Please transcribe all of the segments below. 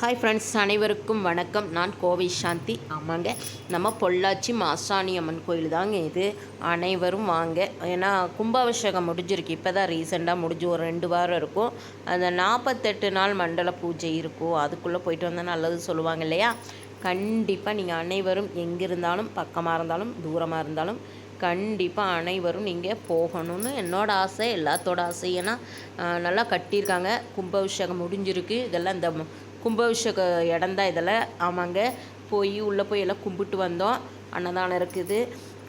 Hi friends அனைவருக்கும் வணக்கம். நான் கோவை சாந்தி. ஆமாங்க. நம்ம பொள்ளாச்சி மாசாணி அம்மன் கோயில் தாங்க இது. அனைவரும் வாங்க. ஏன்னா கும்பாபிஷேகம் முடிஞ்சிருக்கு. இப்போ தான் ரீசெண்டாக முடிஞ்சு ஒரு ரெண்டு வாரம் இருக்கும். அந்த நாற்பத்தெட்டு நாள் மண்டல பூஜை இருக்கும். அதுக்குள்ளே போயிட்டு வந்தால் நல்லது சொல்லுவாங்க இல்லையா? கண்டிப்பாக நீங்கள் அனைவரும் எங்கே இருந்தாலும் பக்கமாக இருந்தாலும் தூரமாக இருந்தாலும் கண்டிப்பாக அனைவரும் நீங்கள் போகணும்னு என்னோட ஆசை எல்லாத்தோட ஆசை. ஏன்னா நல்லா கட்டியிருக்காங்க. கும்பாபிஷேகம் முடிஞ்சிருக்கு. இதெல்லாம் இந்த கும்பாபிஷேக இடம் தான் இதெல்லாம். ஆமாங்க. போய் உள்ளே போய் எல்லாம் கும்பிட்டு வந்தோம். அன்னதானம் இருக்குது.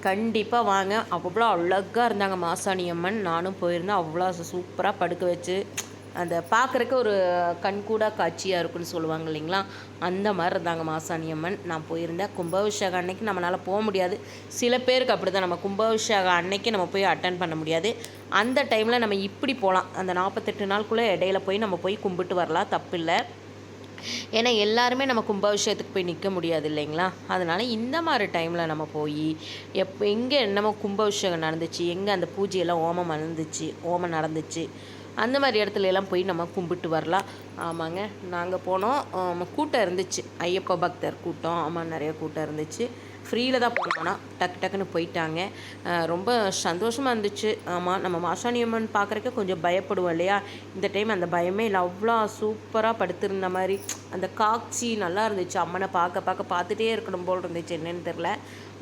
கண்டிப்பாக வாங்க. அவ்வளோ அழகாக இருந்தாங்க மாசாணி அம்மன் நானும் போயிருந்தேன். அவ்வளோ சூப்பராக படுக்க வச்சு. அந்த பார்க்குறக்கு ஒரு கண்கூடா காட்சியாக இருக்குன்னு சொல்லுவாங்க இல்லைங்களா? அந்த மாதிரி இருந்தாங்க மாசாணி அம்மன். நான் போயிருந்தேன். கும்பாபிஷேகம் அன்னைக்கு நம்மளால் போக முடியாது. சில பேருக்கு அப்படி தான் நம்ம கும்பாபிஷேகம் அன்னைக்கு நம்ம போய் அட்டன் பண்ண முடியாது. அந்த டைமில் நம்ம இப்படி போகலாம் அந்த நாற்பத்தெட்டு நாளுக்குள்ளே இடையில போய் நம்ம போய் கும்பிட்டு வரலாம். தப்பில்லை. ஏன்னா எல்லாருமே நம்ம கும்பாபிஷேகத்துக்கு போய் நிற்க முடியாது இல்லைங்களா? அதனால் இந்த மாதிரி டைமில் நம்ம போய் எப்போ எங்கே என்னமோ கும்பாபிஷேகம் நடந்துச்சு. எங்கே அந்த பூஜையெல்லாம் ஓமம் நடந்துச்சு ஓமம் நடந்துச்சு. அந்த மாதிரி இடத்துல எல்லாம் போய் நம்ம கும்பிட்டு வரலாம். ஆமாங்க. நாங்கள் போனோம். கூட்டம் இருந்துச்சு. ஐயப்ப பக்தர் கூட்டம். ஆமாம் நிறைய கூட்டம் இருந்துச்சு. ஃப்ரீயில் தான் போனோம்னா டக்கு டக்குன்னு போயிட்டாங்க. ரொம்ப சந்தோஷமாக இருந்துச்சு. ஆமாம் நம்ம மாசாணியம்மன் பார்க்குறக்க கொஞ்சம் பயப்படுவோம் இல்லையா? இந்த டைம் அந்த பயமே இல்லை. அவ்வளோ சூப்பராக படுத்திருந்த மாதிரி. அந்த காட்சி நல்லா இருந்துச்சு. அம்மனை பார்க்க பார்க்க பார்த்துட்டே இருக்கணும் போல் இருந்துச்சு. என்னன்னு தெரில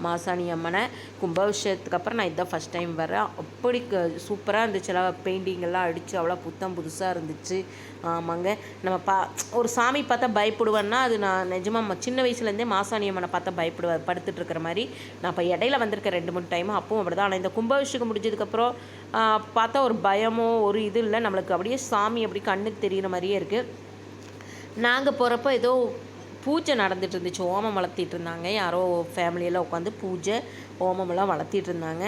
மாசாணி அம்மனை கும்பாபிஷேகத்துக்கு அப்புறம் நான் இதான் ஃபஸ்ட் டைம் வரேன். அப்படி சூப்பராக இருந்துச்சு. எல்லாம் பெயிண்டிங்கெல்லாம் அடித்து அவ்வளோ புத்தம் புதுசாக இருந்துச்சு. ஆமாங்க. நம்ம பா ஒரு சாமி பார்த்தா பயப்படுவேன்னா அது நான் நிஜமாக சின்ன வயசுலேருந்தே மாசாணி அம்மனை பார்த்தா பயப்படுவேன். படுத்துட்டு இருக்கிற மாதிரி. நான் இப்போ இடையில வந்திருக்கேன் ரெண்டு மூணு டைம் அப்பவும் அப்படி தான் ஆனால் இந்த கும்பாபிஷேகம் முடிஞ்சதுக்கப்புறம் பார்த்தா ஒரு பயமோ ஒரு இது இல்லை. நம்மளுக்கு அப்படியே சாமி அப்படி கண்ணுக்கு தெரிகிற மாதிரியே இருக்குது நாங்கள் போகிறப்ப ஏதோ பூஜை நடந்துட்டு இருந்துச்சு ஓமம் வளர்த்திட்டு இருந்தாங்க யாரோ ஃபேமிலியெல்லாம் உட்காந்து பூஜை ஓமமெல்லாம் வளர்த்திட்டு இருந்தாங்க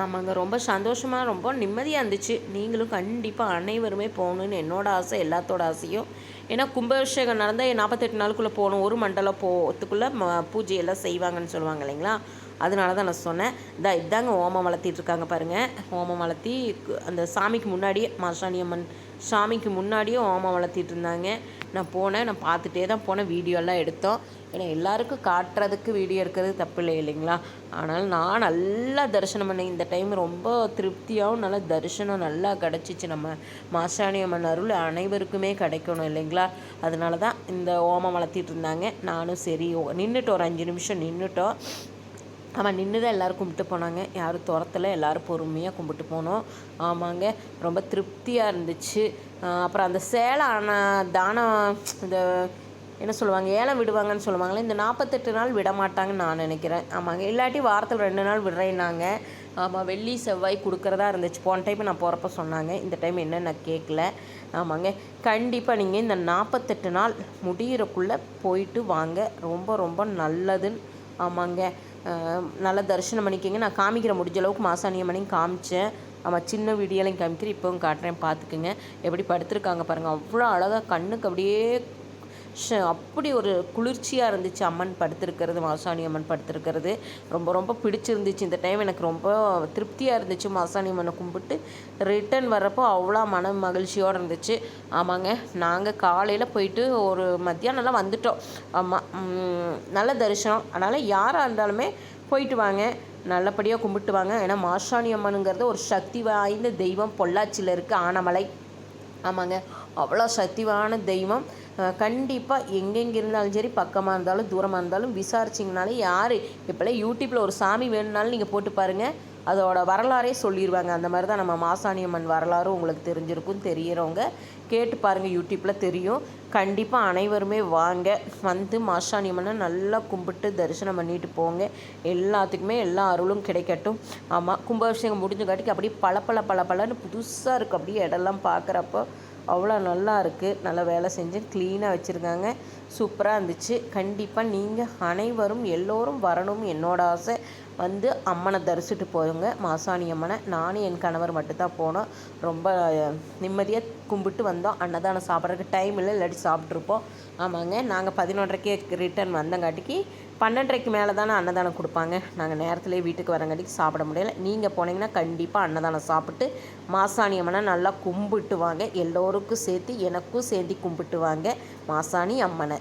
ஆமாங்க ரொம்ப சந்தோஷமாக ரொம்ப நிம்மதியாக இருந்துச்சு. நீங்களும் கண்டிப்பாக அனைவருமே போகணுன்னு என்னோட ஆசை எல்லாத்தோட ஆசையும். ஏன்னா கும்பாபிஷேகம் நடந்தால் நாற்பத்தெட்டு நாளுக்குள்ளே போகணும். ஒரு மண்டலம் போகிறதுக்குள்ளே ம பூஜையெல்லாம் செய்வாங்கன்னு சொல்லுவாங்க இல்லைங்களா? அதனால தான் நான் சொன்னேன். இதா இதாங்க ஓமம் வளர்த்திட்ருக்காங்க பாருங்கள் ஓமம் வளர்த்தி கு- அந்த சாமிக்கு முன்னாடியே மாசாணி அம்மன் சாமிக்கு முன்னாடியே ஓமம் வளர்த்திட்டு இருந்தாங்க நான் போனேன் நான் பார்த்துட்டே தான் போனேன். வீடியோலாம் எடுத்தோம். ஏன்னா எல்லாருக்கும் காட்டுறதுக்கு வீடியோ இருக்கிறது தப்பு இல்லை இல்லைங்களா? ஆனால் நான் நல்லா தரிசனம் பண்ணேன். இந்த டைம் ரொம்ப திருப்தியாகவும் நல்லா தரிசனம் நல்லா கிடச்சிச்சு. நம்ம மாசாணி அம்மன் அருள் அனைவருக்குமே கிடைக்கணும் இல்லைங்களா? அதனால தான் இந்த ஓமம் வளர்த்திட்டு இருந்தாங்க நானும் சரி நின்றுட்டோம் ஒரு அஞ்சு நிமிஷம் நின்றுட்டோம் ஆமாம் நின்று தான் எல்லோரும் கும்பிட்டு போனாங்க. யாரும் துரத்தில் எல்லோரும் பொறுமையாக கும்பிட்டு போனோம். ஆமாங்க ரொம்ப திருப்தியாக இருந்துச்சு. அப்புறம் அந்த சேலை ஆனால் தானம் இந்த என்ன சொல்லுவாங்க ஏலம் விடுவாங்கன்னு சொல்லுவாங்களே இந்த நாற்பத்தெட்டு நாள் விட மாட்டாங்கன்னு நான் நினைக்கிறேன். ஆமாங்க இல்லாட்டி வாரத்தில் ரெண்டு நாள் விடுறேன்னாங்க. ஆமாம் வெள்ளி செவ்வாய் கொடுக்குறதா இருந்துச்சு. போன டைம் நான் போகிறப்ப சொன்னாங்க இந்த டைம் என்ன நான் கேட்கல ஆமாங்க கண்டிப்பாக நீங்கள் இந்த நாற்பத்தெட்டு நாள் முடியிறக்குள்ளே போயிட்டு வாங்க. ரொம்ப ரொம்ப நல்லதுன்னு ஆமாங்க. நல்ல தரிசனம் பண்ணிக்கங்க. நான் காமிக்கிற முடிஞ்ச அளவுக்கு மாசாணியம்மனையும் காமிச்சேன். ஆமாம் சின்ன வீடியோலையும் காமிக்கிறேன் இப்போவும் காட்டுறேன் பார்த்துக்குங்க. எப்படி படுத்துருக்காங்க பாருங்கள் அவ்வளோ அழகாக கண்ணுக்கு அப்படியே அப்படி ஒரு குளிர்ச்சியாக இருந்துச்சு. அம்மன் படுத்திருக்கிறது மாசாணி அம்மன் படுத்திருக்கிறது. ரொம்ப ரொம்ப பிடிச்சிருந்துச்சு. இந்த டைம் எனக்கு ரொம்ப திருப்தியாக இருந்துச்சு. மாசாணி அம்மனை கும்பிட்டு ரிட்டர்ன் வர்றப்போ அவ்வளோ மன மகிழ்ச்சியோடு இருந்துச்சு. ஆமாங்க நாங்கள் காலையில் போயிட்டு ஒரு மத்தியானம்லாம் வந்துட்டோம். ஆமாம் நல்ல தரிசனம். அதனால் யாராக இருந்தாலுமே போயிட்டு வாங்க. நல்லபடியாக கும்பிட்டு வாங்க. ஏன்னா மாசாணி அம்மனுங்கிறது ஒரு சக்தி வாய்ந்த தெய்வம். பொள்ளாச்சியில் இருக்குது ஆனமலை. ஆமாங்க அவ்வளோ சக்திவான தெய்வம். கண்டிப்பாக எங்கெங்கே இருந்தாலும் சரி பக்கமாக இருந்தாலும் தூரமாக இருந்தாலும் விசாரிச்சிங்கனாலே யார்? இப்போல்லாம் யூடியூப்பில் ஒரு சாமி வேணும்னாலும் நீங்கள் போட்டு பாருங்கள் அதோட வரலாறே சொல்லிடுவாங்க அந்த மாதிரி தான் நம்ம மாசாணியம்மன் வரலாறு உங்களுக்கு தெரிஞ்சிருக்கும் தெரியிறவங்க கேட்டு பாருங்கள் யூடியூப்பில் தெரியும். கண்டிப்பாக அனைவருமே வாங்க. வந்து மாசாணியம்மனை நல்லா கும்பிட்டு தரிசனம் பண்ணிட்டு போங்க. எல்லாத்துக்குமே எல்லா அருளும் கிடைக்கட்டும். ஆமாம் கும்பாபிஷேகம் முடிஞ்ச காட்டிக்கு அப்படியே பல பல பல பலன்னு புதுசாக இருக்குது அப்படியே இடம்லாம் பார்க்குறப்போ அவ்வளோ நல்லா இருக்குது நல்லா வேலை செஞ்சு க்ளீனாக வச்சுருக்காங்க. சூப்பராக இருந்துச்சு. கண்டிப்பாக நீங்கள் அனைவரும் எல்லோரும் வரணும். என்னோட ஆசை வந்து அம்மனை தரிசிட்டு போங்க மாசாணி அம்மனை. நானும் என் கணவர் மட்டும்தான் போனோம். ரொம்ப நிம்மதியாக கும்பிட்டு வந்தோம். அன்னதானம் சாப்பிட்றதுக்கு டைம் இல்லை. இல்லாட்டி சாப்பிட்ருப்போம் ஆமாங்க. நாங்கள் பதினொன்றரைக்கே ரிட்டர்ன் வந்தங்காட்டிக்கு பன்னெண்டரைக்கு மேலே தானே அன்னதானம் கொடுப்பாங்க. நாங்கள் நேரத்துலேயே வீட்டுக்கு வரங்காட்டிக்கு சாப்பிட முடியல. நீங்கள் போனீங்கன்னா கண்டிப்பாக அன்னதானம் சாப்பிட்டு மாசாணி அம்மனை நல்லா கும்பிட்டு வாங்க எல்லோருக்கும் சேர்த்து எனக்கும் சேர்த்து கும்பிட்டு வாங்க மாசாணி அம்மனை.